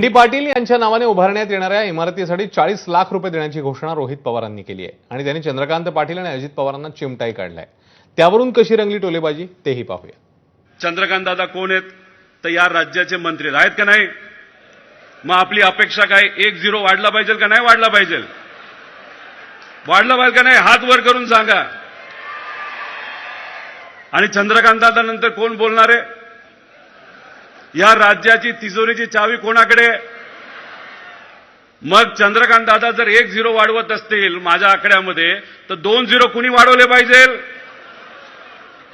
D Patil यांच्या नावाने उभारण्यात येणाऱ्या इमारतीसाठी चाळीस लाख रुपये देण्याची घोषणा रोहित पवारांनी केली आहे. आणि त्यांनी चंद्रकांत पाटील आणि अजित पवारांना चिमटाई काढलाय. त्यावरून कशी रंगली टोलेबाजी तेही पाहूया. चंद्रकांत दादा कोण आहेत? तर या राज्याचे मंत्री आहेत का नाही? मग आपली अपेक्षा काय? एक झिरो वाढला पाहिजे का नाही वाढला पाहिजे? वाढला पाहिजे का नाही हात वर करून सांगा. आणि चंद्रकांत दादा नंतर कोण बोलणार आहे? या राज्याची तिजोरीची चावी कोणाकडे? मग चंद्रकांत दादा जर एक झिरो वाढवत असतील माझ्या आकड्यामध्ये तर दोन झिरो कुणी वाढवले पाहिजे?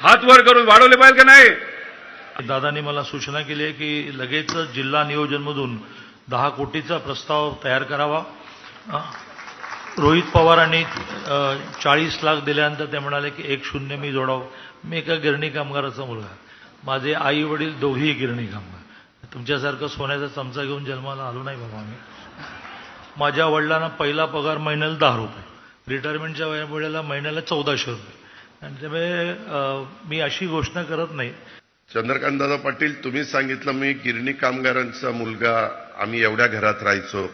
हात वर करून वाढवले पाहिजे का नाही? दादांनी मला सूचना केली आहे की लगेच जिल्हा नियोजनमधून दहा कोटीचा प्रस्ताव तयार करावा. रोहित पवारांनी चाळीस लाख दिल्यानंतर ते म्हणाले की एक शून्य मी जोडावं. मी एका गिरणी कामगाराचा मुलगा माझे आई वडील दोघी गिरणी कामगार तुमच्यासारखं सोन्याचा चमचा घेऊन जन्माला आलो नाही बाबा मी माझ्या वडिलांना पहिला पगार महिन्याला दहा रुपये. रिटायरमेंटच्या वेळेला महिन्याला चौदाशे रुपये. आणि त्यामुळे मी अशी घोषणा करत नाही. चंद्रकांतदादा पाटील तुम्ही सांगितलं मी गिरणी कामगारांचा मुलगा आम्ही एवढ्या घरात राहायचो.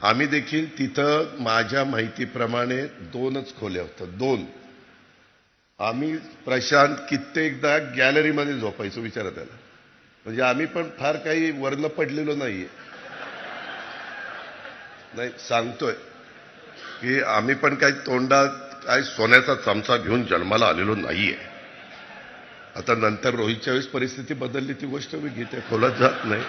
आम्ही देखील तिथं माझ्या माहितीप्रमाणे दोनच खोल्या होत्या. दोन. आम्ही प्रशांत कित्येकदा गॅलरीमध्ये झोपायचो विचारा त्याला. म्हणजे आम्ही पण फार काही वर्ण पडलेलो नाहीये. नाही सांगतोय की आम्ही पण काही तोंडात काय सोन्याचा चमचा घेऊन जन्माला आलेलो नाहीये. आता नंतर रोहितच्या वेळेस परिस्थिती बदलली ती गोष्ट मी घेते खोलात जात नाही.